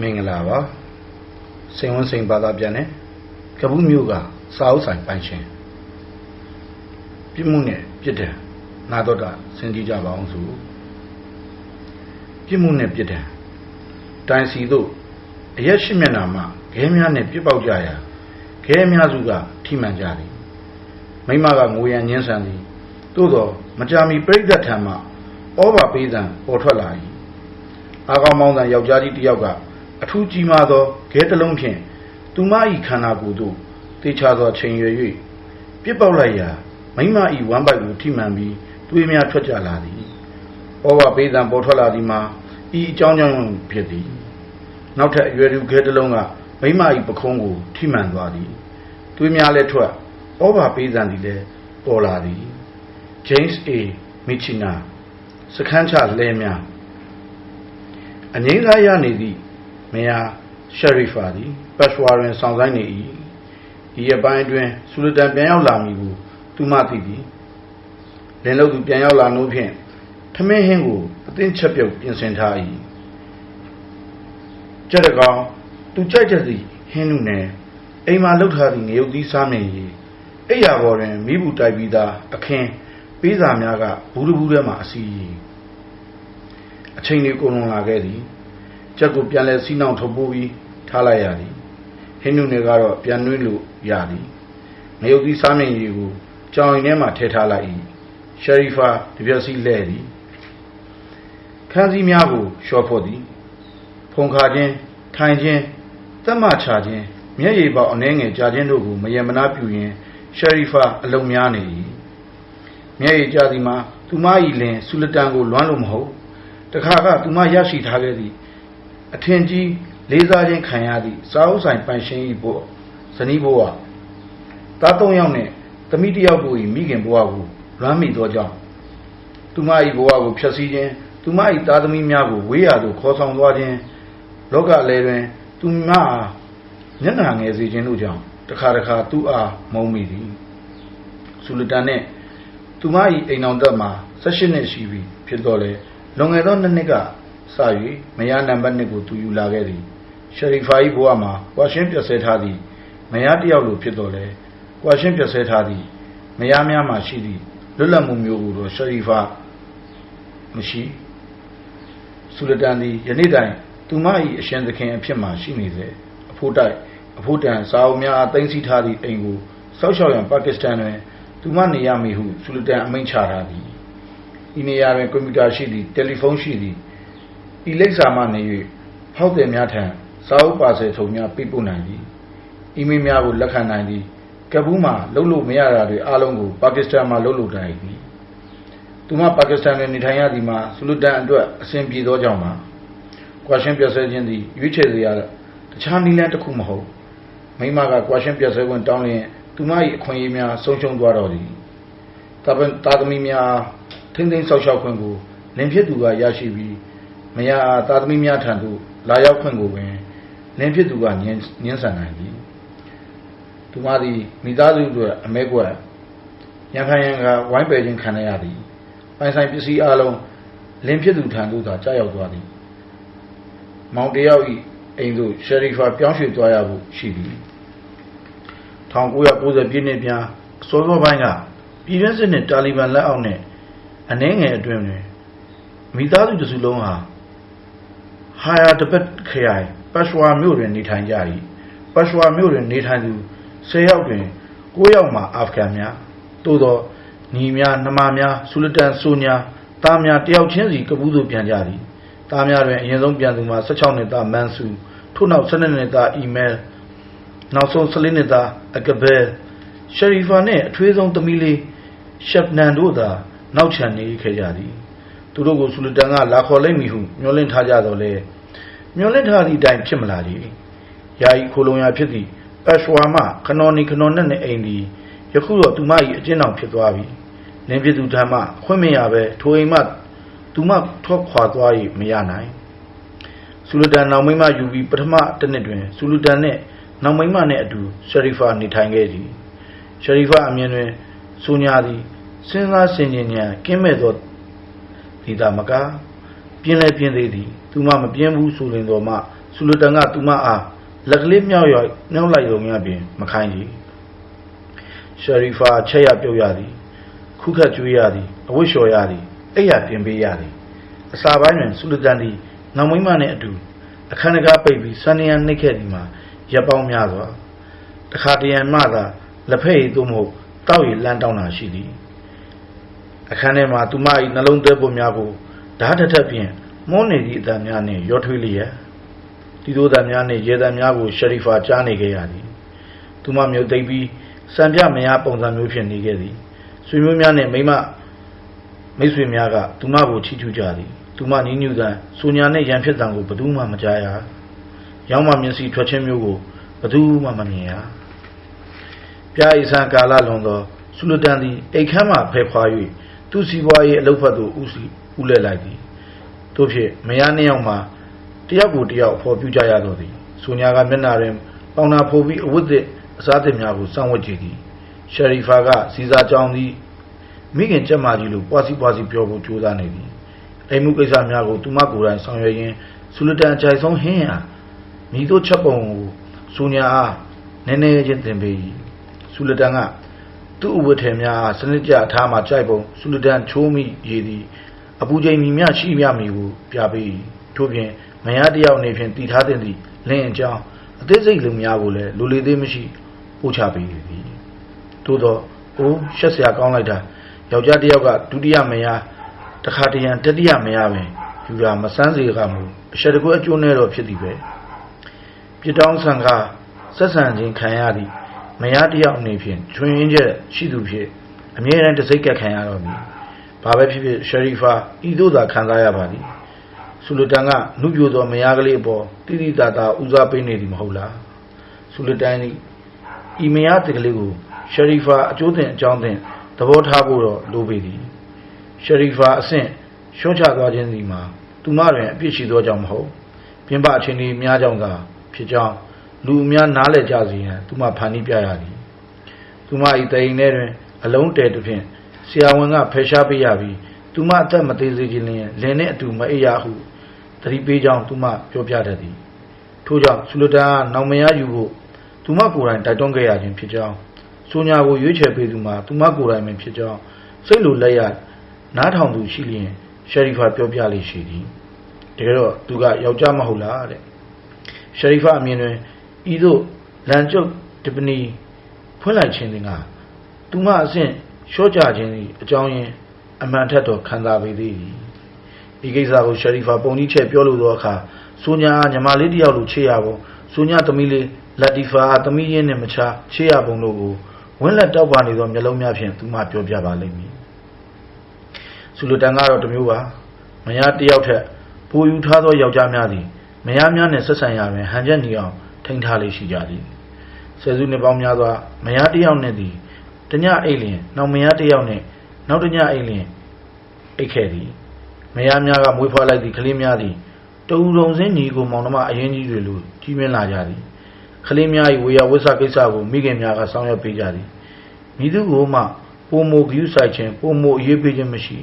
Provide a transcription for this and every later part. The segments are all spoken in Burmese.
မင်္ဂလာပါစိန်ဝန်းစိန်ဘာသာပြန်တယ်ကပူးမျိုးကစာအုပ်ဆိုင်ပိုင်ရှင်ပြစ်မှုနဲ့ပြစ်ဒဏ်နာတော့တာစဉ်းကြည့်ကြပါအောင်ဆိုပြစ်မှုနဲ့ပြစ်ဒဏ်တိုင်စီတို့အရက်ရှိမျက်နာမှာခဲများနဲ့ပြစ်ပေါက်ကြရာခဲအများစုကထိမှန်ကြသည်မိမကငိုရန်ညှင်းဆန်သည်သို့တော့မကြာမီပြိဿထံမှဩဘာပေးသံပေါ်ထွက်လာ၏အာကောင်မောင်းသံယောက်ျားကြီးတစ်ယောက်က အထူးကြီးမားသောခဲတစ်လုံးဖြင့်သူမ၏ခန္ဓာကိုယ်သို့တေချာသောချိန်ရွယ်၍ပြစ်ပေါက်လိုက်ရာမိမ၏ဝမ်းပိုက်ကိုထိမှန်ပြီးသွေးများထွက်ကြလာသည်ဩဘာပေးသံပေါ်ထွက်လာသည်မှာဤအကြောင်းကြောင့်ဖြစ်သည်နောက်ထပ်အရွယ်သူခဲတစ်လုံးကမိမ၏ပခုံးကိုထိမှန်သွားသည်သွေးများလည်းထွက်ဩဘာပေးသံသည်လည်းပေါ်လာသည် James A. Michina စခန်းချလဲများအငိမ့်သားရနေသည့် မယားရှယ်ရီဖာသည်ပတ်ရွာတွင်ဆောင်ဆိုင်နေ၏ဒီရပိုင်းအတွင်းဆူလတန်ပြန်ရောက်လာမည်ကိုသူမသိသည်လင်လို့သူပြန်ရောက်လာနိုးဖြင့်ထမင်းဟင်းကိုအသင်းချက်ပြုတ်ပြင်ဆင်ထား၏ကြက်တကောင်သူကြိုက်ကြသည်ဟင်းနုနယ်အိမ်မှာလှုပ်ထားသည့်ငရုတ်သီးစားမြင်၏အိယာပေါ်တွင်မိဘူးတိုက်ပြီးသားအခင်းပေးစာများကဘူးတဘူးထဲမှအစီအချိန်လေးကုန်လွန်လာခဲ့သည် ကြက်ကိုပြန်လဲစီးနှောင်ထုတ်ပိုးပြီးထားလိုက်ရသည်ဟင်းနုနယ်ကတော့ပြန်နှွေးလို့ရသည်ငရုတ်သီးစားမြင်ရီကိုကြောင်ရင်ထဲမှာထည့်ထားလိုက်၏ရှယ်ရီဖာတပြက်စီလဲသည်ခန်းစည်းများကိုလျှော့ဖို့သည်ဖုန်ခါခြင်းထိုင်ခြင်းတက်မှချခြင်းမျက်ရည်ပေါက်အနှဲငယ်ကြာခြင်းတို့ကိုမယံမနာပြုရင်ရှယ်ရီဖာအလုံးများနေ၏မျက်ရည်ကျသည်မှာသူမ၏လင်ဆူလတန်ကိုလွမ်းလို့မဟုတ်တခါကသူမရရှိထားခဲ့သည့် အထင်ကြီးလေးစားခြင်းခံရသည့်စာအုပ်ဆိုင်ပန်ရှင်၏ဘို့ဇနီးဘိုးဟာတားသုံးယောက်နဲ့သမီးတစ်ယောက်ကို၏မိခင်ဘိုးကိုလွမ်းမိသောကြောင့်သူမ၏ဘိုးကိုဖျက်ဆီးခြင်းသူမ၏သားသမီးများကိုဝေးရာသို့ခေါ်ဆောင်သွားခြင်းလောကလည်းတွင် သူမအားမျက်နှာငယ်စေခြင်းတို့ကြောင့်တခါတခါသူ့အားမုန်းမိသည်ဆူလတန်နှင့်သူမ၏အိမ်အောင်တက်မှာ16နှစ်ရှိပြီဖြစ်တော့လေလွန်ခဲ့သောနှစ်နှစ်က စ၍မယားနံပါတ်1ကိုသူယူလာခဲ့သည်ရှယ်ရီဖာ၏ဘဝမှာကွာရှင်းပြဆဲထားသည်မယားတယောက်လိုဖြစ်တော့လေကွာရှင်းပြဆဲထားသည်မယားများမှရှိသည့်လွတ်လပ်မှုမျိုးကိုတော့ရှယ်ရီဖာမရှိဆူလတန်သည်ယနေ့တိုင်သူမ၏အရှင်သခင်အဖြစ်မှရှိနေစေအဖို့တိုက်အဖို့တန်စာအုပ်များအသိမ်းဆည်းထားသည့်အိမ်ကိုစောက်ရှောက်ရန်ပါကစ္စတန်တွင်သူမနေရမည်ဟုဆူလတန်အမိန့်ချထားသည်ဤနေရာတွင်ကွန်ပျူတာရှိသည်တယ်လီဖုန်းရှိသည် ဤလိပ်စာမှနေ၍ဖောက်သည်များထံစာအုပ်ပါဆယ်ထုံများပြပို့နိုင်သည်အီးမေးလ်များကိုလက်ခံနိုင်သည်ကဘူးမှာလှုပ်လို့မရတာတွေအားလုံးကိုပါကစ္စတန်မှာလှုပ်လို့တိုင်သည်သူမပါကစ္စတန်တွင်နေထိုင်ရသည်မှာဆူလတန်အတွက်အဆင်ပြေသောကြောင့်ပါကွာရှင်းပြဆဲခြင်းသည်ရွေးချယ်စရာတခြားနည်းလမ်းတစ်ခုမဟုတ်မိမကကွာရှင်းပြဆဲခွင့်တောင်းလျင်သူမ၏အခွင့်အရေးများဆုံးရှုံးသွားတော့သည်တာပန်တာသမီများထိမ့်သိမ်းဆောက်ရှောက်ခွင့်ကိုလင်ဖြစ်သူကရရှိပြီး မယားတာသမီများထံသို့လာရောက်ခွင့်ကိုပင်လင်ဖြစ်သူကညှင်းညှင်းဆန်နိုင်သည်သူမသည်မိသားစုတို့အမဲကွက်ရန်ဖန်ရန်ကဝိုင်းပယ်ခြင်းခံရသည်ပိုင်ဆိုင်ပစ္စည်းအလုံးလင်ဖြစ်သူထံသို့သာကြားရောက်သွားသည်မောင်တယောက်၏အိမ်သို့ရှယ်ရီဖာပြောင်းရွှေ့သွားရဖို့ရှိသည်1990ပြည့်နှစ်ပြန်အစောစောပိုင်းကပြည်တွင်းစစ်နှင့်တာလီဘန်လက်အောက်နဲ့အနှဲငယ်အတွင်းတွင်မိသားစုတစုလုံးဟာ ဟာယာတပတ်ခရိုင်ပတ်ရွာမြို့တွင်နေထိုင်ကြ၏ပတ်ရွာမြို့တွင်နေထိုင်သူ10ယောက်တွင်9ယောက်မှာအာဖဂန်များသို့သောညီများနှမများဆူလတန်ဆိုညာသားများတယောက်ချင်းစီကပူးသို့ပြန်ကြသည်သားများတွင်အရင်ဆုံးပြန်သူမှာ16နှစ်သားမန်ဆူထို့နောက်12နှစ်သားအီမဲလ်နောက်ဆုံး14နှစ်သားအကဘဲရှယ်ရီဖာနှင့်အထွေးဆုံးသမီးလေးရှပ်နန်တို့သာနောက်ချန်နေခဲ့ကြသည် သူတို့ကိုဆူလတန်ကလာခေါ်လိုက်မည်ဟုမျှော်လင့်ထားကြတော့လေမျှော်လင့်ထားသည့်အတိုင်းဖြစ်မလာကြ။ယာယီခိုလုံရာဖြစ်သည့်ပတ်ရွာမှခနော်နီခနော်နဲ့နဲ့အိမ်ဒီယခုတော့သူမ၏အကျဉ်းအောင်ဖြစ်သွားပြီ။လင်းဖြစ်သူထမ်းမှခွင့်မရပဲထိုအိမ်မှသူမထွက်ခွာသွား၏မရနိုင်။ဆူလတန်နောက်မိမယူပြီးပထမတစ်နှစ်တွင်ဆူလတန်နှင့်နောက်မိမနှင့်အတူရှယ်ရီဖာနေထိုင်ခဲ့သည်။ရှယ်ရီဖာအမြင်တွင်ဆူညာသည်စဉ်းစားဆင်ခြင်ဉာဏ်ကင်းမဲ့သော ဒီသာမက ပြင်းလဲပြင်းသေးသည် သူမှမပြင်းဘူးဆိုရင်တော့မှဆူလတန်က သူမအား လက်ကလေးမြောက်ရောက်မြောက်လိုက်ရုံများပြင် မခိုင်းကြီးရှယ်ရီဖာ ချက်ရပြုတ်ရသည် ခုခတ်ကျွေးရသည် အဝတ်လျှော်ရသည် အိပ်ရပြင်ပေးရသည် အစာပိုင်းတွင် ဆူလတန်သည်ငောင်မိမနှင့်အတူ အခန်းတကားပိတ်ပြီး စန္ဒယနှိပ်ခဲ့သည်မှာရပ်ပေါင်းများစွာ တခါတရံမှသာ လက်ဖက်ရည် သို့မဟုတ်တောက်ရည်လမ်းတောင်းတာရှိသည် အခန်းထဲမှာသူမ၏နှလုံးသွဲပုံများကိုဓာတ်တစ်ထက်ဖြင့်မွန်းနေသည့်အတန်များနှင့်ရောထွေးလျက်ဒီလိုတန်များနှင့်ရေတန်များကိုရှယ်ရီဖာကြားနေခဲ့ရသည်သူမမျိုးသိပ်ပြီးစံပြမယားပုံစံမျိုးဖြင့်နေခဲ့သည်ဆွေမျိုးများနှင့်မိမမိတ်ဆွေများကသူမကိုချီးကျူးကြသည်သူမနီးညူတန်စူညာနှင့်ရန်ဖြစ်တံကိုဘယ်သူမှမကြားရရောင်းမမျက်စိထွက်ခြင်းမျိုးကိုဘယ်သူမှမမြင်ရပြာဣဆန်ကာလလွန်သောဆူလတန်သည်အိတ်ခမ်းမှဖယ်ခွာ၍ သူစီပွားရေးအလုပ်ဖက်သို့ဦးစီဦးလဲလိုက်သည်တို့ဖြင့်မယားနှစ်ယောက်မှာတယောက်ကိုတယောက်ဖော်ပြကြရတော့သည်စူညာကမျက်နှာတွင်ပေါင်နာဖိုပြီးအဝတ်သစ်အစားသစ်များကိုစောင့်ဝတ်ကြည့်သည်ရှယ်ရီဖာကစီစာကြောင်းသည်မိခင်ကြက်မာကြီးလိုပွားစီပွားစီပြောဖို့ကြိုးစားနေသည်အိမ်မှုကိစ္စများကိုသူမကိုယ်တိုင်ဆောင်ရွက်ရင်းဆူလတန်အကြိုက်ဆုံးဟင်းဟာမိတို့ချက်ပုံကိုစူညာအားနည်းနည်းချင်းသင်ပေး၏ဆူလတန်က သူ့အဝတ်ထည်များစနစ်ကြအထားမှကြိုက်ပုံဆူလတန်ချိုးမိရည်သည်အပူချိန်မြများရှိမြမီကိုပြပေး၏ထို့ပြင်မယားတယောက်နေဖြင့်တည်ထားတဲ့သည့်လင်းအကြောင်းအသေးစိတ်လူများကိုလည်းလူလေသေးမရှိပို့ချပေးသည်သို့တော့အိုးရှက်စရာကောင်းလိုက်တာယောက်ျားတယောက်ကဒုတိယမယားတခါတရံတတိယမယားပင်ယူတာမဆန်းစေကမူအရှက်တကွအကျိုးနဲ့တော့ဖြစ်သည်ပဲပြတောင်းဆံကဆက်ဆံခြင်းခံရသည် မယားတယောက်အနေဖြင့်ချွင်ရင်းချက်ရှိသူဖြစ်အမြဲတမ်းတစိတ်ကက်ခံရတော့မည်ဘာပဲဖြစ်ဖြစ်ရှယ်ရီဖာဤသို့သာခံစားရပါသည်ဆူလတန်ကနှုတ်ပြသောမယားကလေးအပေါ်တိတိတသာဦးစားပေးနေသည်မဟုတ်လားဆူလတန်ဤမယားတကလေးကိုရှယ်ရီဖာအကျိုးတင်အကြောင်းတင်သဘောထားဖို့တော့လိုပေသည်ရှယ်ရီဖာအဆင့်ရှုံးချသွားခြင်းစီမှာသူမတွင်အပြစ်ရှိသောကြောင့်မဟုတ်ပြင်ပအချင်းဒီများကြောင့်သာဖြစ်ကြောင်း လူအများနားလည်ကြစေရန်သူမဖန်တီးပြရသည်သူမဤတိုင်ထဲတွင် အလုံးတဲတစ်ဖြင့်ဆရာဝန်ကဖယ်ရှားပေးရပြီးသူမအသက်မသေးစေခြင်းလင်လင်နဲ့အတူမအိပ်ရဟုသတိပေးကြောင်းသူမပြောပြတတ်သည်ထို့ကြောင့်ဆူလတန်ကနောင်မရယူဖို့သူမကိုယ်တိုင်တိုက်တွန်းခဲ့ရခြင်းဖြစ်ကြောင်းဆိုညာကိုရွေးချယ်ပေးသူမှာသူမကိုယ်တိုင်ပင်ဖြစ်ကြောင်းစိတ်လိုလက်ရနားထောင်သူရှိလျင်ရှယ်ရီဖာပြောပြလိမ့်ရှိသည်တကယ်တော့သူကယောက်ျားမဟုတ်လားတဲ့ရှယ်ရီဖာအမြင်တွင် ဤသို့လန်ကျုပ်ဒီပနီဖွင့်လိုက်ခြင်းကသူမအဆင့်ရှော့ကြခြင်းသည်အကြောင်းရင်းအမှန်ထက်တော့ခံစားပေသေးသည်ဒီကိစ္စကိုရှယ်ရီဖာပုံကြီးချက်ပြောလို့သောအခါဆိုညာညီမလေးတယောက်လိုချေရပုံဆိုညာသမီးလေးလက်တီဖာသမီးရင်းနဲ့မချာချေရပုံတို့ကိုဝင်းလက်တောက်ပါနေသောမျက်လုံးများဖြင့်သူမပြောပြပါလိမ့်မည်ဆူလူတန်ကတော့တမျိုးပါမယားတယောက်ထက်ပိုယူထားသောယောက်ျားများသည်မယားများနှင့်ဆက်ဆံရတွင်ဟန်ချက်နေအောင် ထိန်းထားလေးရှိကြသည်ဆယ်စုနှစ်ပေါင်းများစွာမယားတယောက်နှင့်သည်တညအိတ်လျင်နောက်မယားတယောက်နှင့်နောက်တညအိတ်လျင်အိတ်ခဲ့သည်မယားများကမွေးဖွားလိုက်သည့်ကလေးများသည်တူုံစင်းညီကိုမောင်နှမအရင်ကြီးတွေလိုကြီးမြင့်လာကြသည်ကလေးများ၏ဝေယဝိဆကိစ္စကိုမိခင်များကဆောင်ရွက်ပေးကြသည်မိသူကိုမှပုံမိုဂယူဆိုင်ခြင်းပုံမိုအရေးပေးခြင်းမရှိ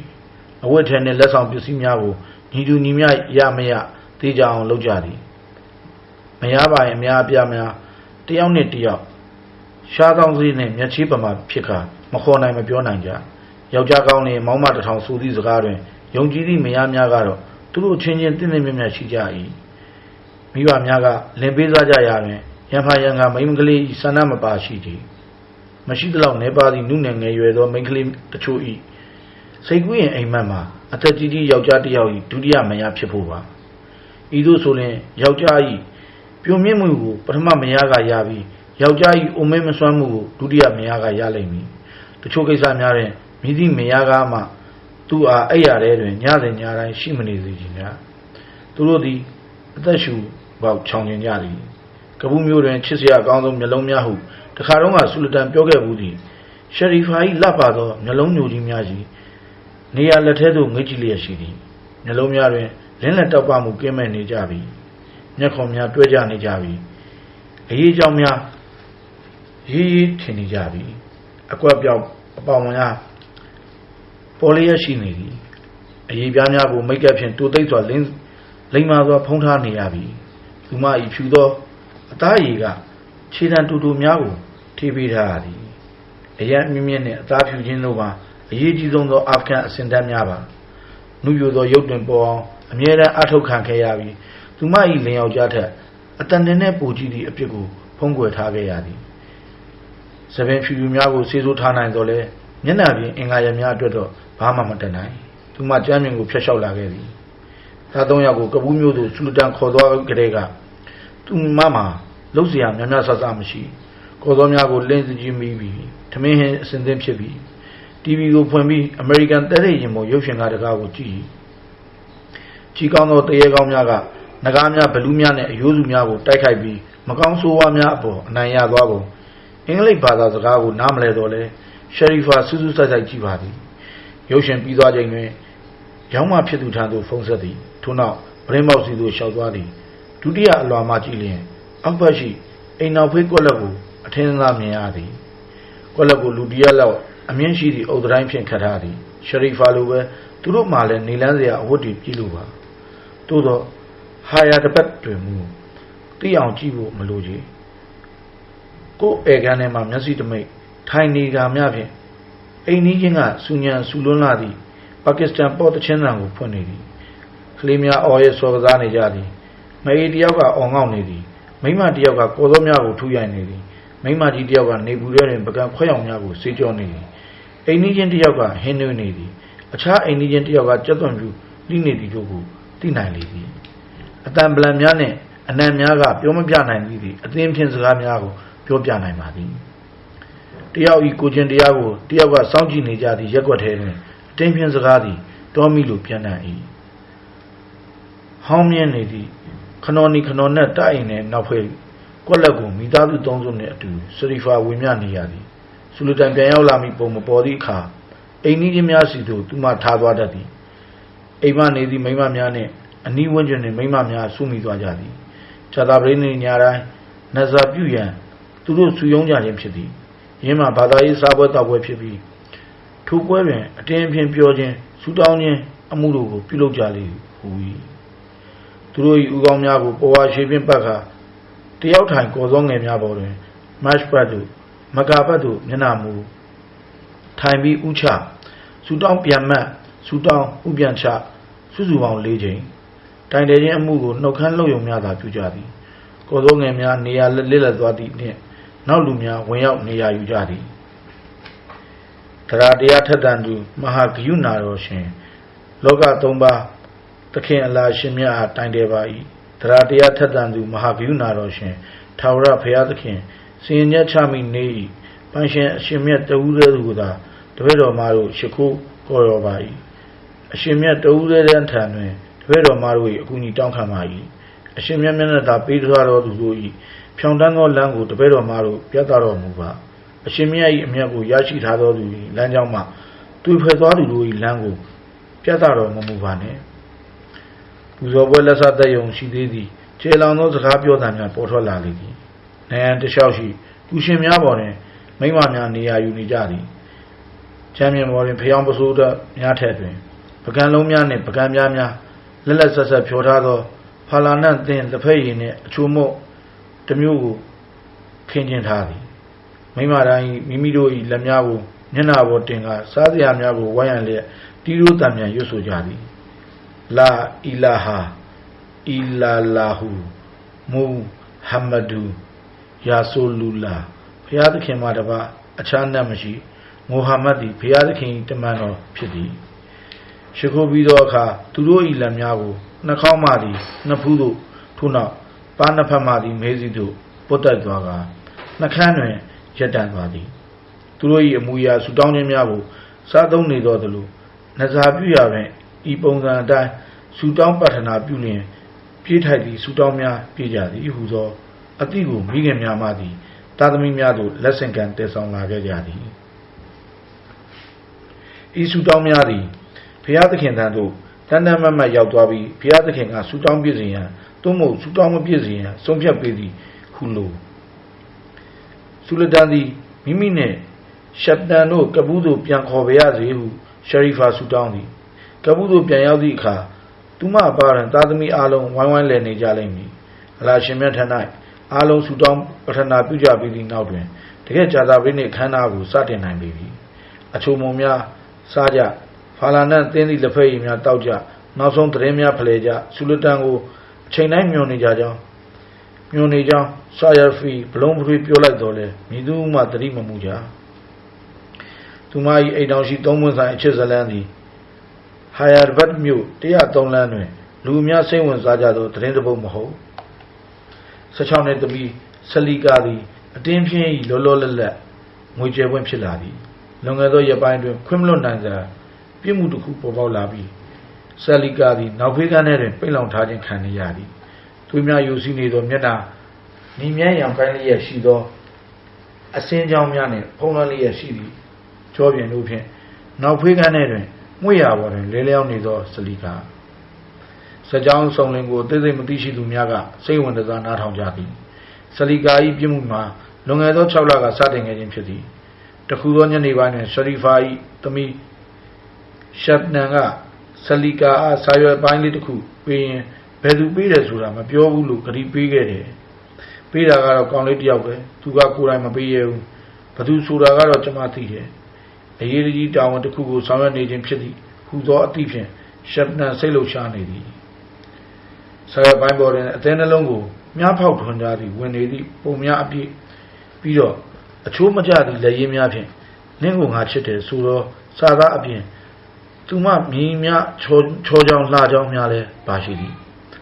အဝတ်ထဲနှင့်လက်ဆောင်ပစ္စည်းများကိုညီတူညီမျှရမရသိကြအောင်လုပ်ကြသည် မရပါရင်အများအပြားများတယောက်နဲ့တယောက်ရှားကောင်းစည်းနဲ့မျက်ချီးပမာဖြစ်ခါမခေါ်နိုင်မပြောနိုင်ကြယောက်ျားကောင်းနေမောင်းမတထောင်ဆိုသည့်စကားတွင်ယုံကြည်သည့်မယားများကတော့သူတို့ချင်းချင်းတင်းတင်းမြတ်မြတ်ရှိကြ၏မိဘများကလင်ပေးစားကြရတွင်ရံဖာရံကမိန်းကလေးဆန္ဒမပါရှိသည်မရှိသလောက်နေပါသည့်နုနယ်ငယ်ရွယ်သောမိန်းကလေးတချို့၏စိတ်ကူးရင်အိမ်မက်မှာအသက်ကြီးကြီးယောက်ျားတစ်ယောက်၏ဒုတိယမယားဖြစ်ဖို့ပါဤသို့ဆိုရင်ယောက်ျား၏ ပြုံမြင့်မှုကိုပထမမယားကရပြီးယောက်ျား၏အုံမဲမစွမ်းမှုကိုဒုတိယမယားကရလိမ့်မည်တချို့ကိစ္စများတွင်မိသည့်မယားကားမှသူ့အားအဲ့ရတဲ့တွင်ညစဉ်ညတိုင်းရှိမနေစေခြင်းများသူတို့သည်အသက်ရှူပေါက်ချောင်ကျင်ကြသည်ကပူးမျိုးတွင်ချစ်စရာအကောင်းဆုံးမျက်လုံးများဟုတခါတော့ကဆူလတန်ပြောခဲ့ဘူးသည်ရှယ်ရီဖာ၏လှပသောမျက်လုံးညိုကြီးများစီနေရာလက်ထဲသို့ငိတ်ကြည့်လျက်ရှိသည်မျက်လုံးများတွင်လင်းလက်တောက်ပမှုကင်းမဲ့နေကြပြီ မျက်ခုံများတွဲကြနေကြပြီအရေးကြောင့်များရေးရေးထင်နေကြပြီအကွက်ပြောက်အပေါင်များပေါ်လျက်ရှိနေသည်အရေးပြားများကိုမိတ်ကပ်ဖြင့်တူသိမ့်စွာလင်းလိမ္မာစွာဖုံးထားနေရပြီသူမဤဖြူသောအသားရည်ကခြေတံတူတူများကိုထေးပေးထားရသည်အရန်မြင့်မြင့်နှင့်အသားဖြူခြင်းတို့မှာအရေးကြီးဆုံးသောအာဖဂန်အစင်တန်းများပါနှုပြသောရုပ်တွင်ပေါ်အောင်အမြဲတမ်းအထောက်ခံခဲ့ရပြီး သူမ၏လင်ယောက်ျားထက်အတန်တင်တဲ့ပူကြီးသည့်အဖြစ်ကိုဖုံးကွယ်ထားခဲ့ရသည်သပင်ဖြူဖြူများကိုဆေးဆိုးထားနိုင်တော့လဲမျက်နှာပြင်အင်္ဂါရများအတွက်တော့ဘာမှမတတ်နိုင်သူမကြမ်းမြင်ကိုဖျက်လျှောက်လာခဲ့သည်သားသုံးယောက်ကိုကပူးမျိုးသူဆူလတန်ခေါ်သွားကြတဲ့ကသူမမှာလှုပ်เสียများများဆဆမရှိခေါ်သောများကိုလင်းစကြီးမိပြီးထမင်းဟင်းအစဉ်သင်းဖြစ်ပြီး TV ကိုဖွင့်ပြီး American တဲတဲ့ရင်ပေါ်ရုပ်ရှင်ကားတကားကိုကြည့်ကြီးကောင်းသောတရေကောင်းများက ငကားများဘလူးများနဲ့အယိုးစုများကိုတိုက်ခိုက်ပြီးမကောင်းဆိုးဝါးများအပေါ်အနိုင်ရသွားပုံအင်္ဂလိပ်ဘာသာစကားကိုနားမလည်တော့လဲရှယ်ရီဖာစူးစူးဆိုင်ဆိုင်ကြည့်ပါသည်ရုပ်ရှင်ပြီးသွားချိန်တွင်ရောင်းမဖြစ်သူထံသို့ဖုန်းဆက်သည်ထို့နောက်ဗရင်းပေါက်စီသို့လျှောက်သွားသည်ဒုတိယအလွာမှကြည့်လျင်အောက်ဘက်ရှိအိမ်နောက်ဖေးကွက်လက်ကိုအထင်းသားမြင်ရသည်ကွက်လက်ကိုလူတရက်လောက်အမြင့်ရှိသည့်အုတ်တိုင်းဖြင့်ခတ်ထားသည်ရှယ်ရီဖာလိုပဲသူတို့မှလည်းနေလန်းစရာအဝတ်တွေကြည့်လို့ပါသို့တော့ ဟာယာတစ်ပတ်တွင်မူတိအောင်ကြည့်ဖို့မလိုချေကိုယ်ဧကန်ထဲမှာမျက်စိတမိတ်ထိုင်နေကမြဖြင့်အိမ်နီးချင်းကစူညံစူလွန်းလာသည့်ပါကစ္စတန်ပေါ်တချင်းတံကိုဖွင့်နေသည်ကလေးများအော်ရဲစော်ကစားနေကြသည်မအေးတယောက်ကအော်ငေါက်နေသည်မိမတယောက်ကကော်သောများကိုထူရိုင်နေသည်မိမကြီးတယောက်ကနေပူရဲတွင်ပကံခွဲအောင်များကိုစေးကြောနေသည်အိမ်နီးချင်းတယောက်ကဟင်းနှွေးနေသည်အခြားအိမ်နီးချင်းတယောက်ကကြက်သွန်ပြူလိနေသည်တို့ကိုသိနိုင်လေသည် အတန်ပလန်များနှင့်အနံများကပြောမပြနိုင်သည်သည်အသင်းဖြင့်စကားများကိုပြောပြနိုင်ပါသည်တယောက်ဤကိုချင်းတရားကိုတယောက်ကစောင့်ကြည့်နေကြသည်ရက်ွက်ထဲတွင်အတင်းဖြင့်စကားသည်တောမိလိုပြန်နိုင်၏ဟောင်းမြင့်နေသည့်ခနော်နီခနော်နဲ့တိုက်ရင်နဲ့နောက်ဖေးကွက်လက်ကိုမိသားစုသုံးစုနှင့်အတူစရီဖာဝင်မြနေရသည်ဆူလူတန်ပြန်ရောက်လာမိပုံမပေါ်သည့်အခါအိမ်ကြီးများစီသို့သူမထားသွားတတ်သည်အိမ်မနေသည့်မိမများနှင့် အနီးဝန်းကျင်တွင်မိမများဆုမိသွားကြသည်ခြာသာပရိနေညတိုင်းနဇာပြုရန်သူတို့စုယုံကြခြင်းဖြစ်သည်ရင်းမှာဘာသာရေးစားပွဲတောက်ပွဲဖြစ်ပြီးထိုပွဲတွင်အတင်းအဖျင်းပြောခြင်းစူတောင်းခြင်းအမှုတို့ကိုပြုလုပ်ကြလေဟူ၏သူတို့၏ဥကောင်းများကိုပေါ်ဝါရှိပင်ပတ်ခါတယောက်ထိုင်ကော်စောငယ်များပေါ်တွင် match pad တို့မကာပတ်တို့မျက်နှာမူထိုင်ပြီးဥချစူတောင်းပြန်မှတ်စူတောင်းဥပြန်ချစုစုပေါင်း၄ချိန် တိုင်တယ်ချင်းအမှုကိုနှုတ်ခမ်းလှုပ်ယုံများသာပြုကြသည်ကော်စောငယ်များနေရာလက်လက်သွားသည့်နှင့်နောက်လူများဝင်ရောက်နေရာယူကြသည်တရားတရားထက်တန်သူမဟာဂယုဏတော်ရှင် လောကသုံးပါးသခင်အလားရှင်မြတ်အားတိုင်တယ်ပါ၏တရားတရားထက်တန်သူမဟာဂယုဏတော်ရှင်ထာဝရဘုရားသခင်စင်ညက်ချမိနေ၏ပန်းရှင်အရှင်မြတ်တဦးသေးသူသာတပည့်တော်မာတို့ရှိခိုးခေါ်တော်ပါ၏အရှင်မြတ်တဦးသေးတဲ့ထံတွင် တပည့်တော်မာတို့၏အကူအညီတောင်းခံပါ၏အရှင်မြတ်မျက်နှာသာပေးသွားတော်သူတို့၏ဖြောင်တန်းသောလမ်းကိုတပည့်တော်မာတို့ပြသတော်မူပါအရှင်မြတ်၏အမျက်ကိုရရှိထားသောသူ၏လမ်းကြောင်းမှသူဖယ်သွားသူတို့၏လမ်းကိုပြသတော်မမူပါနှင့်ပူဇော်ပွဲလက်ဆက်သက်ယုံရှိသေးသည်ခြေလောင်သောစကားပြောသံများပေါ်ထွက်လာလေသည်နိုင်ငံတလျှောက်ရှိလူရှင်များပေါ်တွင်မိမများနေရာယူနေကြသည်ချမ်းမြေပေါ်တွင်ဖျောင်းပစိုးတို့များထက်တွင်ပကံလုံးများနှင့်ပကံများများ လက်လက်ဆက်ဆက်ဖြောထားသောဖာလာနတ်သင်တစ်ဖက်ရည်နှင့်အချို့မို့တစ်မျိုးကိုခင်းကျင်းထားသည်မိမတိုင်းမိမိတို့၏လက်များကိုမျက်နှာပေါ်တင်ကစားစရာများကိုဝိုင်းရန်လျက်တီးရိုးတံမြန်ရွတ်ဆိုကြသည်လာအီလာဟာအီလာလာဟူမူဟမ္မဒူယာဆိုလူလာဘုရားသခင်မှာတပါအခြားနတ်မရှိမိုဟာမက်သည်ဘုရားသခင်တမန်တော်ဖြစ်သည် ရှိခိုးပြီးသောအခါသူတို့၏လက်များကိုနှာခေါင်းမှသည်နှစ်ဖူးသို့ထို့နောက်ပါးနှစ်ဖက်မှသည်မဲစီသို့ပုတ်တက်သွားကနှခမ်းတွင်ရက်တန်သွားသည် သူတို့၏အမူအရာဆူတောင်းခြင်းများကိုစားသုံးနေသောသလိုနဇာပြုရာတွင်ဤပုံစံအတိုင်းဆူတောင်းပတ္ထနာပြုလျင်ပြေးထိုက်သည့်ဆူတောင်းများပြေးကြသည်ဟုသောအတိကိုမိခင်များမှသည်တာသမီများသို့လက်ဆင့်ကမ်းတည်ဆောင်လာခဲ့ကြသည်ဤဆူတောင်းများသည် ဘုရားသခင်ထံသို့တန်တန်မတ်မတ်ရောက်သွားပြီးဘုရားသခင်ကဆူတောင်းပြည့်စုံရန်သို့မဟုတ်ဆူတောင်းမပြည့်စုံရန်ဆုံးဖြတ်ပေးသည်ဟုလိုဆူလတန်သည်မိမိနှင့်ရှပ်တန်တို့ကပူးသို့ပြန်ခေါ်ပါရစေဟုရှရီဖာဆူတောင်းသည်ကပူးသို့ပြန်ရောက်သည့်အခါသူမအပါရန်သားသမီးအလုံးဝိုင်းဝိုင်းလည်နေကြလိမ့်မည်အလာရှင်မြတ်ထံ၌အားလုံးဆုတောင်းပထနာပြုကြပြီးသည့်နောက်တွင်တကယ်ကြာသာပရိနှင့်ခန္ဓာကိုစတင်နိုင်ပေပြီအချုံမုံများစားကြ ဖာလာနန်သင်းသည့်လက်ဖက်ရည်များတောက်ကြနောက်ဆုံးသတင်းများဖလှယ်ကြဆူလတန်ကိုအချိန်တိုင်းမျှော်နေကြကြောင်းမျှော်နေကြောင်းဆာယာဖီဘလုံးဖွေးပြောလိုက်တော့လေမြည်သူမှတတိမမှုကြသူမ၏အိမ်တော်ရှိသုံးပွင့်ဆိုင်အချစ်ဇလန်းသည်ဟာယာဘတ်မြို့103လမ်းတွင် လူများစိတ်ဝင်စားကြသောသတင်းတစ်ပုဒ်မဟုတ်16နှစ်သမီးဆလီကာသည်အတင်းဖြင်း၏လောလောလတ်လတ်ငွေကျဲပွင့်ဖြစ်လာသည်လွန်ခဲ့သောရက်ပိုင်းတွင်ခွင့်မလွတ်နိုင်စွာ ပြစ်မှုတစ်ခုပေါ်ပေါက်လာပြီးဆလီကာသည်နောက်ဖေးကန်းထဲတွင်ပိတ်လောင်ထားခြင်းခံရသည်သူများယူစီနေသောမျက်နှာနီမြန်းရောင်ကိုင်းလျက်ရှိသောအစင်းကြောင်းများနှင့်ဖုံးလွှမ်းလျက်ရှိသည်ကြောပြင်တို့ဖြင့်နောက်ဖေးကန်းထဲတွင်ငွေရပေါ်တွင်လဲလျောင်းနေသောဆလီကာစကြောင်းစုံလင်ကိုသိသိမသိရှိသူများကစိတ်ဝင်စားနားထောင်ကြသည်ဆလီကာ၏ပြစ်မှုမှာလွန်ခဲ့သော6လကစတင်ခဲ့ခြင်းဖြစ်သည်တခုသောညနေပိုင်းတွင်ရှရီဖာ၏သမီး ရှပ်နန်ကဆလီကာအားဆာရွယ်ပိုင်းလေးတစ်ခုပေးရင်ဘယ်သူပေးတယ်ဆိုတာမပြောဘူးလို့ကြတိပေးခဲ့တယ်ပေးတာကတော့ကောင်းလေးတစ်ယောက်ပဲသူကကိုယ်တိုင်မပေးရဘူးဘသူဆိုတာကတော့ကျွန်မသိတယ်အရေးကြီးတာဝန်တစ်ခုကိုဆောင်ရွက်နေခြင်းဖြစ်သည်ဟူသောအသည့်ဖြင့်ရှပ်နန်စိတ်လှုပ်ရှားနေသည်ဆရာပိုင်းပေါ်တွင်အသေးနှလုံးကိုမြားဖောက်ထွန်းကြသည်ဝင်နေသည့်ပုံများအပြည့်ပြီးတော့အချိုးမကျသည့်လက်ရင်းများဖြင့်နင့်ကိုငါချစ်တယ်ဆိုတော့စာသားအပြင် သူမမြင်းများချောချောချောင်းလှချောင်းများလဲပါရှိသည်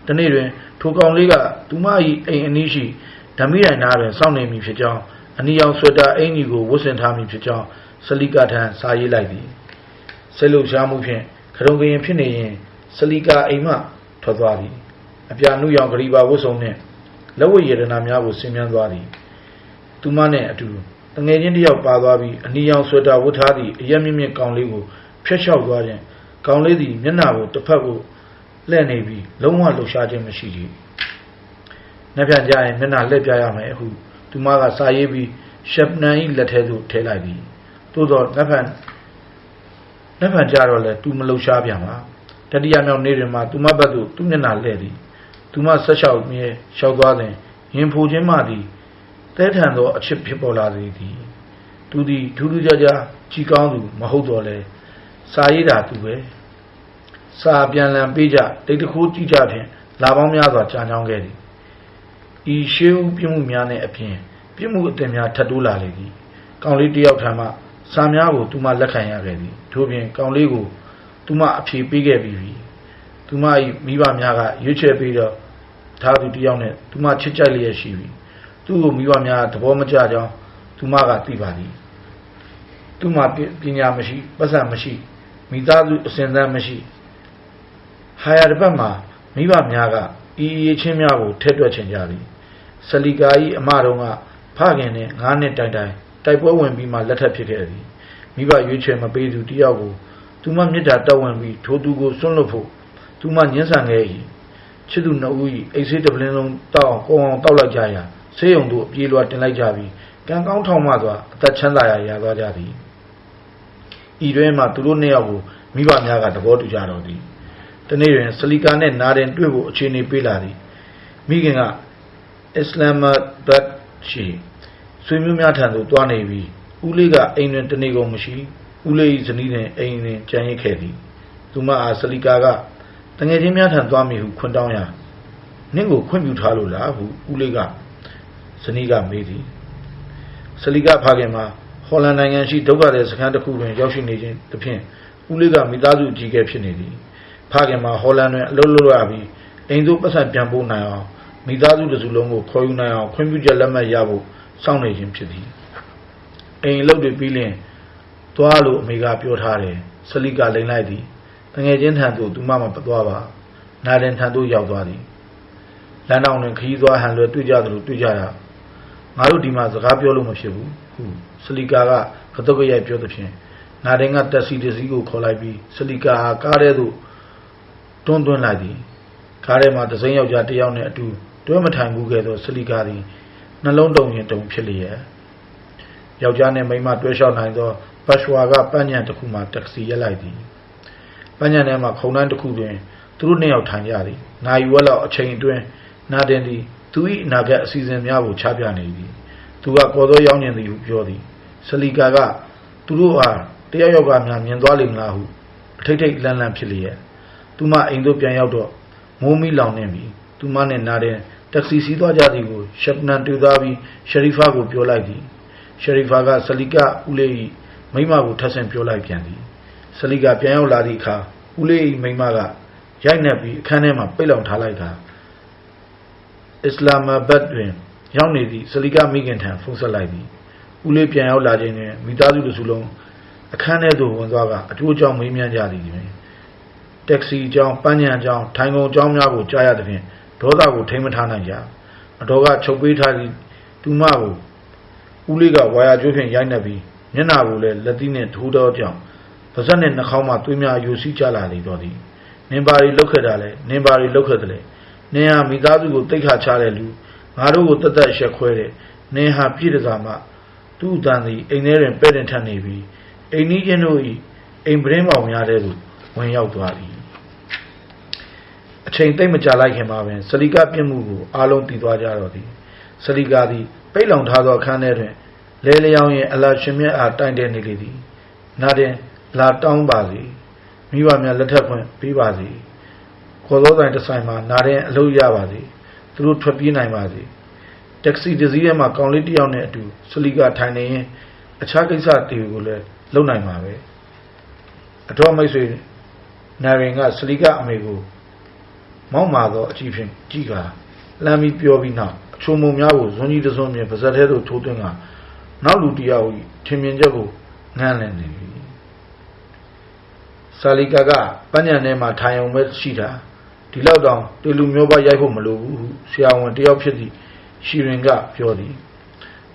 တနေ့တွင် ထိုကောင်လေးကသူမ၏အိမ်အနီးရှိဓမိရိုင်နာတွင်စောင့်နေမိဖြစ်ကြောင်းအနီရောင်ဆွတ်တာအင်ကြီးကိုဝတ်ဆင်ထားမိဖြစ်ကြောင်းစလီကာထံစာရေးလိုက်သည်စိတ်လှုပ်ရှားမှုဖြင့်ခရုံကရင်ဖြစ်နေရင်စလီကာအိမ်မှထွက်သွားသည်အပြာနုရောင်ဂရီပါဝတ်စုံနှင့်လက်ဝတ်ရတနာများကိုဆင်မြန်းသွားသည်သူမနှင့်အတူတငယ်ချင်းတစ်ယောက်ပါသွားပြီးအနီရောင်ဆွတ်တာဝတ်ထားသည့်အရက်မြင့်မြင့်ကောင်လေးကို ဖျက်လျှောက်သွားခြင်းကောင်လေးသည်မျက်နှာကိုတစ်ဖက်ကိုလှည့်နေပြီးလုံးဝလှုပ်ရှားခြင်းမရှိသေး။နှစ်ပြန်ကြရင်မျက်နှာလှည့်ပြရမယ်ဟုသူမကစာရေးပြီးရှပ်နန်၏လက်ထဲသို့ထည့်လိုက်သည်။သို့သောနှစ်ဖန်နှစ်ဖန်ကြတော့လဲသူမလှုပ်ရှားပြန်ပါ။တတိယမြောက်နေ့တွင်မှသူမဘက်သို့သူ့မျက်နှာလှည့်သည်။သူမဆက်လျှောက်မြဲလျှောက်သွားသည်ရင်ဖိုခြင်းမှသည်တဲထန်သောအချစ်ဖြစ်ပေါ်လာသည်သည်သူသည်ထူးထူးခြားခြားကြီးကောင်းသူမဟုတ်တော့လဲ စာရေးတာသူပဲစာပြန်လည်ပေးကြတိတ်တခိုးကြည့်ကြဖြင့်လာပေါင်းများစွာကြာချောင်းခဲ့သည်ဤရှေးဦးပြမှုများနဲ့အပြင်ပြမှုအတင်များထပ်တိုးလာလေသည်ကောင်လေးတယောက်ထံမှစာများကိုသူမလက်ခံရခဲ့သည်ထို့ပြင်ကောင်လေးကိုသူမအဖြေပေးခဲ့ပြီးပြီသူမ၏မိဘများကရွေးချယ်ပြီးတော့ထားသူတယောက်နဲ့သူမချစ်ကြိုက်လျက်ရှိပြီသူ့ကိုမိဘများသဘောမကျကြောင်းသူမကသိပါသည်သူ့မှာပညာမရှိပတ်စံမရှိ မိသားစုအစဉ်သန်းမရှိဟာယာတစ်ပတ်မှာမိဘများကဤအရေးချင်းများကိုထည့်တွက်ချင်ကြသည်ဆလီကာကြီးအမတော်ကဖခင်နဲ့ငါးနှစ်တိုင်တိုင်တိုက်ပွဲဝင်ပြီးမှလက်ထပ်ဖြစ်ခဲ့သည်မိဘရွေးချယ်မပေးသူတယောက်ကိုသူမမေတ္တာတောက်ဝင်ပြီးထိုသူကိုစွန့်လွတ်ဖို့သူမညှင်းဆန်ခဲ့၏ချစ်သူနှစ်ဦး၏အိတ်ဆေးတပလင်းလုံးတောက်အောင်ကိုအောင်တောက်လိုက်ကြရာဆေးရုံတို့အပြေးလွှာတင်လိုက်ကြပြီးကံကောင်းထောင်မှစွာအသက်ချမ်းသာရာရသွားကြသည် ဤတွင်မှသူတို့နှစ်ယောက်ကိုမိဘများကသဘောတူကြတော်သည်တနေ့တွင်စလီကာနှင့်နာဒင်တွေ့ဖို့အခြေအနေပေးလာသည်မိခင်ကအစ္စလာမဘတ်ရှိဆွေမျိုးများထံသို့တွားနေပြီးဦးလေးကအိမ်တွင်တနေကုန်မရှိဦးလေး၏ဇနီးတွင်အိမ်တွင်ကြံရစ်ခဲ့သည်သူမအားစလီကာကတငယ်ချင်းများထံသွားမိဟုခွန်းတောင်းရာနင့်ကိုခွင့်ပြုထားလို့လားဟုဦးလေးကဇနီးကမေးသည်ဆလီကဖခင်မှာ ဟော်လန်နိုင်ငံရှိဒုက္ခသည်စခန်းတစ်ခုတွင်ရောက်ရှိနေခြင်းတစ်ဖြင့်ဦးလေးကမိသားစုအကြီးအကဲဖြစ်နေသည်ဖခင်မှာဟော်လန်တွင်အလုပ်လုပ်ရပြီးအိမ်သို့ပတ်စံပြန်ပို့နိုင်အောင်မိသားစုတစ်စုလုံးကိုခေါ်ယူနိုင်အောင်ခွင့်ပြုချက်လက်မှတ်ရဖို့စောင့်နေခြင်းဖြစ်သည်အိမ်အလုပ်တွေပြီးလျှင်သွားလို့အမေကပြောထားတယ်ဆလီကလိန်လိုက်သည်တငယ်ချင်းထံသို့သူမမပသွားပါနာဒင်ထံသို့ရောက်သွားသည်လမ်းတောင်တွင်ခရီးသွားဟန်လွယ်တွေ့ကြသလိုတွေ့ကြတာငါတို့ဒီမှာစကားပြောလို့မဖြစ်ဘူးဟု စလီကာကကတုတ်ကရိုက်ပြောသဖြင့်နာဒင်ကတက်စီတစီကိုခေါ်လိုက်ပြီးစလီကာဟာကားထဲသို့တွန်းသွင်းလိုက်သည်ကားထဲမှာဒဇိန်ယောက်ျားတစ်ယောက်နဲ့အတူတွဲမထိုင်ဘူးခဲ့သောစလီကာသည်နှလုံးတုံရင်တုံဖြစ်လျက်ယောက်ျားနဲ့မိန်းမတွဲလျှောက်နိုင်သောဘတ်ရှွာကပန်းညံတစ်ခုမှတက္ကစီရက်လိုက်သည်ပန်းညံထဲမှာခုံတန်းတစ်ခုတွင်သူတို့နှစ်ယောက်ထိုင်ကြသည်။နာယူဝက်လောက်အချိန်အတွင်းနာဒင်သည်သူ၏အနာဂတ်အစီအစဉ်များကိုချပြနေသည် သူကကော်သောရောင်းကျင်သည်ဟုပြောသည်ဆလီကာကသူတို့အားတယောက်ယောက်ကများမြင်သွားလိမ့်မလားဟုအထိတ်ထိတ်လန့်လန့်ဖြစ်လျက်သူမအိမ်သို့ပြန်ရောက်တော့မိုးမီလောင်နေပြီသူမနဲ့နာတဲ့တက္ကစီစီးသွားကြသည်ကိုရှပ်နန်တူသားပြီးရှရီဖာကိုပြောလိုက်သည်ရှရီဖာကဆလီကာဦးလေး၏မိမကိုထပ်ဆင့်ပြောလိုက်ပြန်သည်ဆလီကာပြန်ရောက်လာသည့်အခါဦးလေး၏မိမကရိုက်နှက်ပြီးအခန်းထဲမှာပိတ်လောင်ထားလိုက်တာအစ္စလာမာဘတ်တွင် ရောက်နေသည့်ဆလီကာမိခင်ထံဖုန်းဆက်လိုက်သည်ဦးလေးပြန်ရောက်လာခြင်းနဲ့မိသားစုလူစုလုံးအခန်းထဲသို့ဝင်သွားကအကျိုးအကြောင်းမေးမြန်းကြသည်တွင်တက္ကစီအကြောင်းပန်းညံအကြောင်းထိုင်ကုန်အကြောင်းများကိုကြားရသဖြင့်ဒေါသကိုထိမ့်မထားနိုင်ကြအတော်ကချုပ်ပေးထားသည့်သူမကိုဦးလေးကဝါယာကျိုးဖြင့်ရိုက်နှက်ပြီးမျက်နှာကိုလည်းလက်သီးနှင့်ထိုးတော့ကြောင်းပါဇက်နှင့်နှာခေါင်းမှသွေးများယူစီးကြလာလေတော့သည်နင်ပါရီလောက်ခဲ့တာလဲနင်ပါရီလောက်ခဲ့တယ်လေနင်ဟာမိသားစုကိုတိတ်ခါချတဲ့လူ ငါတို့ကိုတတ်တတ်ရှက်ခွဲတယ်နင်ဟာပြည့်တစားမှသူ့အတန်သည်အိမ်ထဲတွင်ပဲ့တင်ထပ်နေပြီးအိမ်နီးချင်းတို့၏အိမ်ပရင်းပေါင်များတဲ့သို့ဝင်ရောက်သွားသည်အချိန်သိမ့်မကြာလိုက်ခင်မှာပင်စလီကာပြစ်မှုကိုအားလုံးတည်သွားကြတော့သည်စလီကာသည်ပိတ်လောင်ထားသောအခန်းထဲတွင်လဲလျောင်းရင်အလာရှင်မြတ်အားတိုင်တဲနေလေသည်နာတင်လာတောင်းပါစေမိဘများလက်ထပ်ခွင့်ပေးပါစေခေါ်သောတိုင်တစ်ဆိုင်မှာနာတင်အလုပ်ရပါစေ သူတို့ထွက်ပြေးနိုင်ပါစေတက္ကစီတစ်စီးထဲမှာကောင်လေးတစ်ယောက်နဲ့အတူစလီကာထိုင်နေရင်အခြားကိစ္စတွေကိုလည်းလုပ်နိုင်မှာပဲအတော်မိတ်ဆွေနာရင်ကစလီကာအမေကိုမောက်မာသောအကြည့်ဖြင့်ကြည်ကလမ်းပြီးပြောပြီးနောက်အချုံမုံများကိုဇွန်ကြီးတစ်စုံမြင်ပါဇက်ထဲသို့ထိုးသွင်းကနောက်လူတစ်ယောက်၏ထင်မြင်ချက်ကိုငန်းလည်နေပြီဆာလီကာကပညာနယ်မှာထိုင်အောင်ပဲရှိတာ ဒီလောက်တောင်တေလူမျိုးပါရိုက်ဖို့မလိုဘူးဟုဆရာဝန်တယောက်ဖြစ်သည့်ရှီရင်ကပြောသည်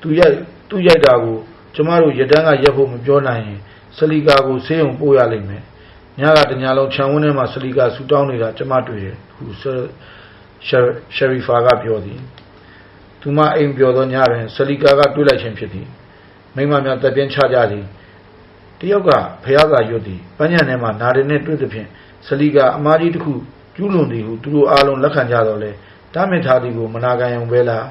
သူရိုက်သူရိုက်တာကိုကျမတို့ရတန်းကရက်ဖို့မပြောနိုင်ရင်ဆလီကာကိုဆေးရုံပို့ရလိမ့်မယ်ညကတညာလုံးခြံဝန်းထဲမှာဆလီကာဆူတောင်းနေတာကျမတွေ့တယ်ဟုရှယ်ရီဖာကပြောသည်သူမအိမ်ပြောသောညတွင်ဆလီကာကတွေးလိုက်ခြင်းဖြစ်သည်မိမများတက်ပြင်းချကြသည်တယောက်ကဖျားစာရွတ်သည်ပန်းညံထဲမှာနာရီနှင့်တွေ့သဖြင့်ဆလီကာအမားကြီးတစ်ခု ကျူးလွန်သည်ဟုသူတို့အားလုံးလက်ခံကြတော့လေတားမြစ်ထားသည်ကိုမနာခံရုံပဲလား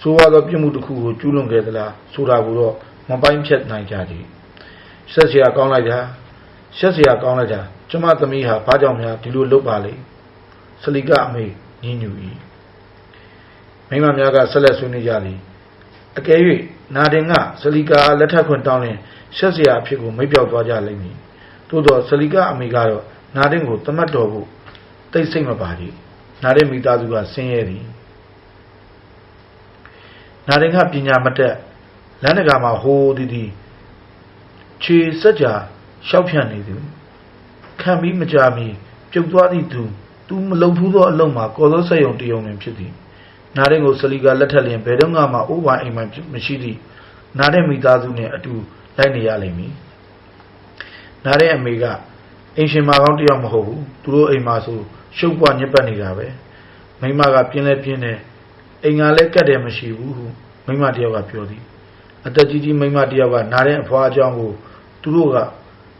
ဆိုရသောပြစ်မှုတစ်ခုကိုကျူးလွန်ခဲ့သလားဆိုတာကိုတော့မပိုင်းဖြတ်နိုင်ကြသည်ဆက်เสียကောင်းလိုက်တာရှက်เสียကောင်းလိုက်တာကျမသမီးဟာဘာကြောင့်များဒီလိုလုပ်ပါလိမ့်ဆလီကအမေညင်ညူ၏မိမများကဆက်လက်ဆွေးနွေးကြသည်အကယ်၍နာတင်ကဆလီကာလက်ထပ်ခွင့်တောင်းရင်ရှက်เสียအဖြစ်ကိုမိပြောက်သွားကြလိမ့်မည်သို့တော့ဆလီကာအမေကတော့နာတင်ကိုတမတ်တော်ဖို့ တိတ်ဆိတ်မပါကြီးနာတင်မိသားစုကဆင်းရဲသည်နာတင်ကပညာမတက်လမ်းတကာမှာဟိုးတီးတီးခြေစက်ကြာရှောက်ဖြန့်နေသူခံပြီးမကြမီပြုတ်သွားသည့်သူသူမလုံဖူးသောအလုံးမှာကော်သောဆက်ယုံတယုံတွင်ဖြစ်သည်နာရင်ကိုဆလီကလက်ထက်လျင်ဘယ်တော့မှအိုးဝိုင်းအိမ်မှမရှိသည့်နာတဲ့မိသားစုနှင့်အတူလိုက်နေရလိမ့်မည်နာတဲ့အမေကအင်ရှင်မာကောင်းတယောက်မဟုတ်ဘူးသူတို့အိမ်မှာဆို ရှုပ်ပွားညက်ပတ်နေတာပဲမိမကပြင်းလဲပြင်းတယ်အိမ်ကလည်းကတ်တယ်မရှိဘူးဟုမိမတယောက်ကပြောသည်အသက်ကြီးကြီးမိမတယောက်ကနာတဲ့အဖွားအကြောင်းကိုသူတို့က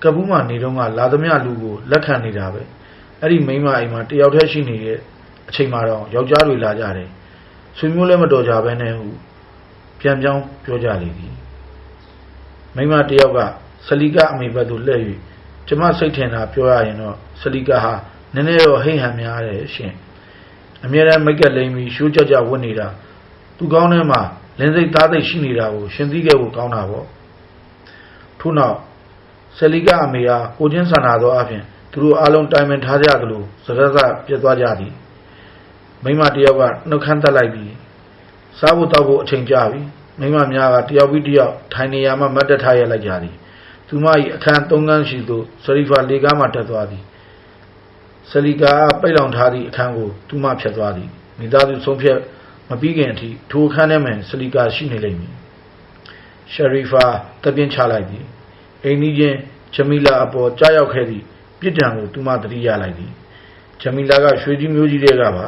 ကပူးမှနေတော့ကလာသမျှလူကိုလက်ခံနေတာပဲအဲ့ဒီမိမအိမ်မှာတယောက်တည်းရှိနေတဲ့အချိန်မှာတော့ယောက်ျားတွေလာကြတယ်ဆွေမျိုးလည်းမတော်ကြဘဲနဲ့ဟုပြန်ပြောင်းပြောကြလေသည်မိမတယောက်ကဆလီကအမေဘက်သို့လှည့်၍ကျမစိတ်ထင်တာပြောရရင်တော့ဆလီကဟာ နည်းနည်းတော့ဟိတ်ဟန်များတယ်ရှင်အမြဲတမ်းမိတ်ကလိမ်ပြီးရှိုးကြကြဝတ်နေတာသူကောင်းထဲမှာလင်းစိတ်သားသိရှိနေတာကိုရှင်သိခဲ့ဖို့ကောင်းတာပေါ့ထို့နောက်ဆလီကအမေဟာကိုချင်းဆန္ဒသောအပြင်သူတို့အားလုံးတိုင်ပင်ထားကြသလိုစကားစပြတ်သွားကြသည်မိမတယောက်ကနှုတ်ခမ်းတက်လိုက်ပြီးစားဖို့တောက်ဖို့အချိန်ကြာပြီမိမများကတယောက်ပြီးတယောက်ထိုင်နေရမှမတ်တက်ထားရလိုက်ကြသည်သူမ၏အခန်းသုံးခန်းရှိသို့စရီဖာလေကားမှတက်သွားသည် ဆလီကာပိတ်လောင်ထားသည့်အခန်းကိုသူမဖြတ်သွားသည်မိသားစုဆုံးဖြတ်မပြီးခင်အထိထိုအခန်းထဲမှာဆလီကာရှိနေလိမ့်မည်ရှရီဖာတပြင်းချလိုက်သည်အိမ်နီးချင်းဂျမီလာအပေါ်ကြားရောက်ခဲ့သည့်ပြစ်ဒဏ်ကိုသူမသတိရလိုက်သည်ဂျမီလာကရွှေကြီးမျိုးကြီးတွေကပါ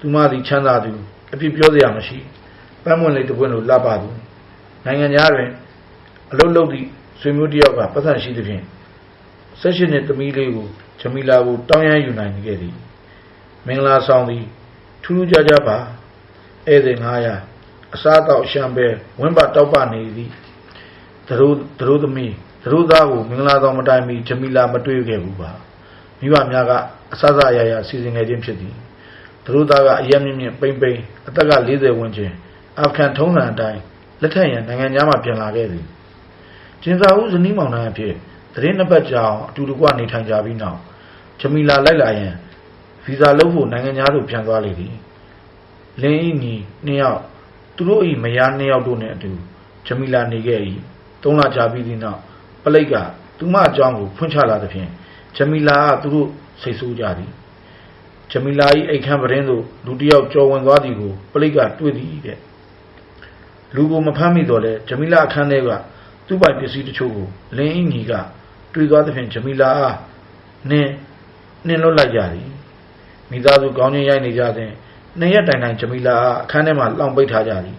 သူမသည်ချမ်းသာသူအဖြစ်ပြောစရာမရှိပန်းမွန်လေးတစ်ပွင့်လိုလှပသူနိုင်ငံသားတွင်အလုတ်လုတ်သည့်ဆွေမျိုးတယောက်ကပတ်သက်ရှိသဖြင့် ဆက်ရှင်တဲ့သမီးလေးကိုဂျမီလာကိုတောင်းရမ်းယူနိုင်ခဲ့သည်မင်္ဂလာဆောင်သည်ထူးထူးခြားခြားပါဧည့်သည်900အစားအသောက်ရှမ်းပဲဝင်းပါတောက်ပနေသည်သတို့သတို့သမီးသတို့သားကိုမင်္ဂလာတော်မတိုင်မီဂျမီလာမတွေ့ခဲ့ဘူးပါမိဘများကအဆအဆအရာရာစီစဉ်ခဲ့ခြင်းဖြစ်သည်သတို့သားကအရက်မြင့်မြင့်ပိမ့်ပိမ့်အသက်က40ဝန်းကျင်အာဖဂန်ထုံးစံအတိုင်းလက်ထက်ရန်နိုင်ငံသားမှပြန်လာခဲ့သည်ကျင်စာဦးဇနီးမောင်နှံအဖြစ် သတင်းနှစ်ပတ်ကြာအောင်အတူတကွနေထိုင်ကြပြီးနောက်ဂျမီလာလိုက်လာရန်ဗီဇာလုပ်ဖို့နိုင်ငံသားတို့ပြန်သွားလေသည်လင်းဤညီနှစ်ယောက်သူတို့ဤမယားနှစ်ယောက်တို့နှင့်အတူဂျမီလာနေခဲ့၏သုံးလကြာပြီးသည့်နောက်ပလိတ်ကသူမအကြောင်းကိုဖွင့်ချလာသဖြင့်ဂျမီလာကသူတို့စိတ်ဆိုးကြသည်ဂျမီလာ၏အိတ်ခမ်းပရင်သို့လူတစ်ယောက်ကြော်ဝင်သွားသည်ကိုပလိတ်ကတွေ့သည်တဲ့လူကိုမဖမ်းမိတော့လဲဂျမီလာအခန်းထဲကသူ့ပိုင်ပစ္စည်းတချို့ကိုလင်းအင်းကြီးက တွေ့သွားသဖြင့်ဂျမီလာအားနင်းနင်းလွတ်လိုက်ကြသည်မိသားစုကောင်းချင်းရိုက်နေကြတဲ့နှစ်ရက်တိုင်တိုင်ဂျမီလာအားအခန်းထဲမှာလောင်ပိတ်ထားကြသည်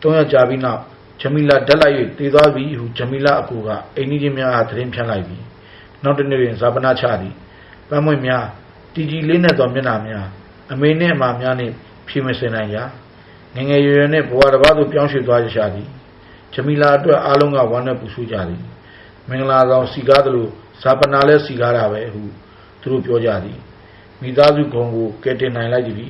သုံးရက်ကြာပြီးနောက်ဂျမီလာတက်လိုက်၍တည်သွားပြီဟုဂျမီလာအကူကအိမ်ကြီးချင်းများအားသတင်းဖြန့်လိုက်ပြီနောက်တစ်နေ့တွင်ဇာပနာချသည်ပန်းမွင့်များတီကြီးလေးနဲ့သောမျက်နှာများအမေနှင့်အမများနှင့်ဖြေမစင်နိုင်ရာငယ်ငယ်ရွယ်ရွယ်နှင့်ဘဝတစ်ပါးသို့ပြောင်းရွှေ့သွားကြသည်ဂျမီလာအတွက်အားလုံးကဝမ်းနဲ့ပူဆွေးကြသည် မင်္ဂလာဆောင်စီကားသလိုဇာပနာလည်းစီကားတာပဲဟုသူတို့ပြောကြသည်မိသားစုဂုံကိုကယ်တင်နိုင်လိုက်ပြီ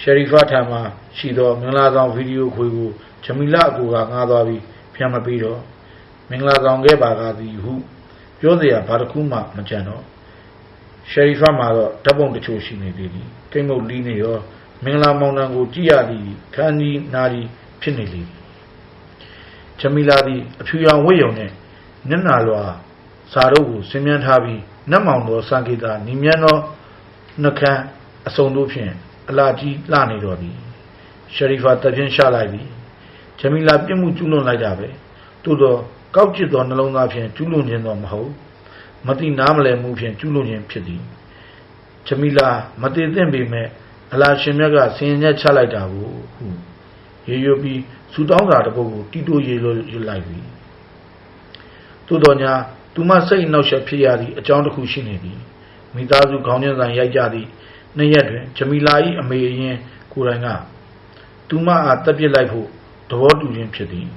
ရှယ်ရီဖာထံမှရှိသောမင်္ဂလာဆောင်ဗီဒီယိုခွေကိုဂျမီလာအကူကငားသွားပြီးပြန်မပြီးတော့မင်္ဂလာဆောင်ခဲ့ပါကသည်ဟုပြောเสียဘာတစ်ခုမှမကြံတော့ရှယ်ရီဖာမှာတော့ဓာတ်ပုံတချို့ရှိနေသေးသည်ကိမ့်မုတ်လီးနေရောမင်္ဂလာမောင်နှံကိုကြည့်ရသည်ခန်းကြီးနာရီဖြစ်နေလေသည်ဂျမီလာသည်အဖြူရောင်ဝတ်ယုံနဲ့ မျက်နှာလွာစာတို့ကိုဆင်းမြန်းထားပြီးနတ်မောင်တော်စံကေတာနီမြန်းသောနှကန်းအစုံတို့ဖြင့်အလာကြီးလှနေတော်သည်ရှယ်ရီဖာတပြင်းရှာလိုက်သည်ဂျမီလာပြစ်မှုကျူးလွန်လိုက်တာပဲသို့တော့ကောက်ကျစ်သောနှလုံးသားဖြင့်ကျူးလွန်ခြင်းတော့မဟုတ်မတိနားမလည်မှုဖြင့်ကျူးလွန်ခြင်းဖြစ်သည်ဂျမီလာမတည်သင့်ပေမဲ့အလာရှင်မြတ်ကဆင်ញက်ချလိုက်တာကိုဟုရေရွပြီးစူတောင်းတာတပုတ်ကိုတီတိုရေလိုရွလိုက်ပြီ သို့တော်ညာသူမစိတ်နှောက်ယှက်ဖြစ်ရသည့်အကြောင်းတစ်ခုရှိနေသည်မိသားစုခေါင်းချင်းဆိုင်ရိုက်ကြသည့်နှစ်ရက်တွင်ဂျမီလာ၏အမေအရင်ကိုယ်တိုင်ကသူမအားတက်ပြစ်လိုက်ဖို့သဘောတူခြင်းဖြစ်သည်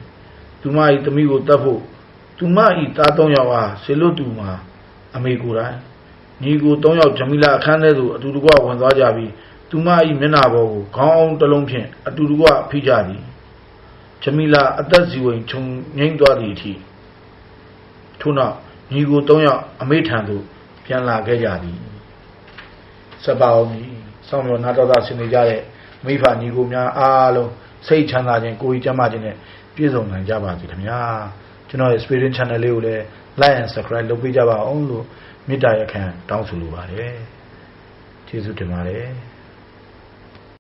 သူမ၏သမီးကိုတတ်ဖို့သူမ၏သားသုံးယောက်အားဆေလွတ်တူမှာအမေကိုယ်တိုင်ညီကိုသုံးယောက်ဂျမီလာအခန်းထဲသို့အတူတကွဝင်သွားကြပြီးသူမ၏မျက်နှာပေါ်ကိုခေါင်းအောင်တစ်လုံးဖြင့်အတူတကွဖိကြသည်ဂျမီလာအသက်ဇီဝင်ခြုံငိမ့်သွားသည့်အထိ ထို့နောက်ညီကို၃ယောက်အမေထံသို့ပြန်လာခဲ့ကြသည်စပါအောင်ကြီးဆောင်းမျောနာတော်သားဆင်နေကြတဲ့မိဖညီကိုများအားလုံးစိတ်ချမ်းသာခြင်းကိုယ်ကြီးကျန်းမာခြင်းနဲ့ပြည့်စုံနိုင်ကြပါစေခင်ဗျာကျွန်တော်ရဲ့ Spirit Channel လေးကိုလည်း Like and Subscribe လုပ်ပေးကြပါအောင်လို့မေတ္တာရခံတောင်းဆိုလိုပါတယ်ကျေးဇူးတင်ပါတယ်